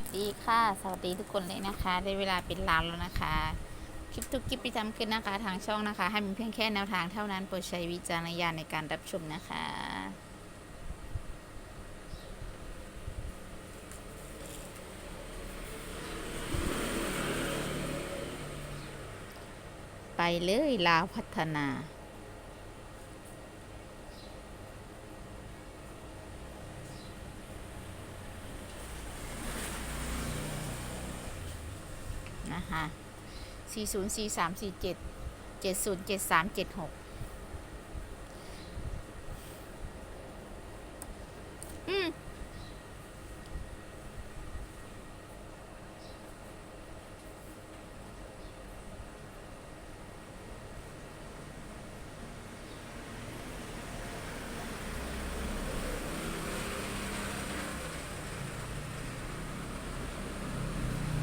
วัสดีค่ะ สวัสดีทุกคนเลยนะคะ ได้เวลาเป็นลาวแล้วนะคะ คลิปทุกคลิปที่ทำขึ้นนะคะ ทางช่องนะคะ ให้มีเพียงแค่แนวทางเท่านั้นโปรดใช้วิจารณญาณในการรับชมนะคะ ไปเลยลาวพัฒนา นะคะ 404347 707376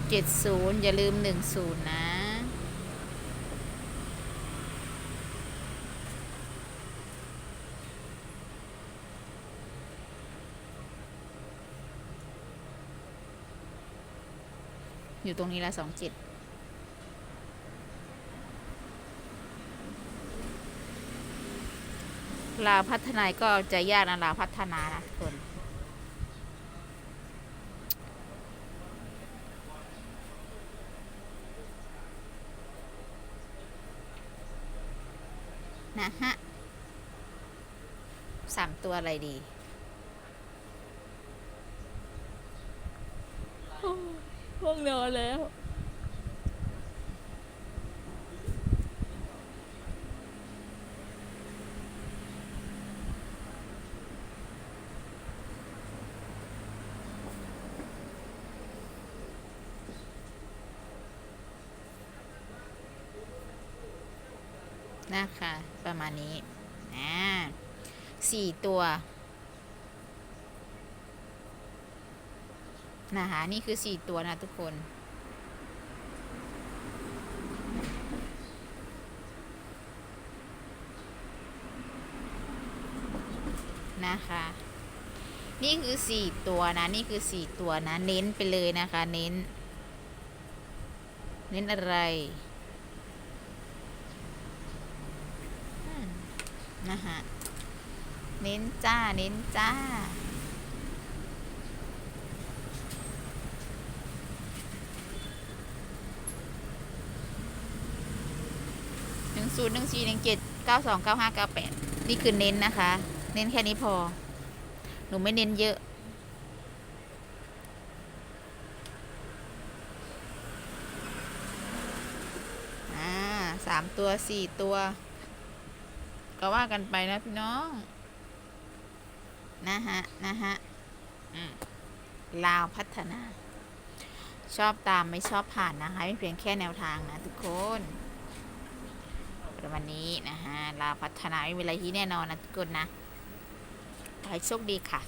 เจ็ดศูนย์อย่าลืมหนึ่งศูนย์นะอยู่ตรงนี้ละสองเจ็ดลาวพัฒนาก็จะยากนะลาวพัฒนานะทุกคน นะฮะสามตัวอะไรดี ห้องนอนแล้ว นะคะ ประมาณนี้อ่าสี่ตัวนะคะนี่คือสี่ตัวนะทุกคนนะคะ นี่คือสี่ตัวนะ นี่คือสี่ตัวนะ เน้นไปเลยนะคะ เน้น เน้นอะไรอืม นะคะเน้นจ้า เน้นจ้า หนึ่งศูนย์หนึ่งสี่หนึ่งเจ็ดเก้าสองเก้าห้าเก้าแปดนี่คือเน้นนะคะ เน้นแค่นี้พอ หนูไม่เน้นเยอะอ่าสามตัวสี่ตัว ก็ว่ากันไปนะพี่น้อง นะฮะ นะฮะอืมลาวพัฒนา ชอบตามไม่ชอบผ่านนะคะไม่เพียงแค่แนวทางนะทุกคนประมาณนี้นะฮะลาวพัฒนาไม่มีอะไรที่แน่นอนนะทุกคนนะขอให้โชคดีค่ะ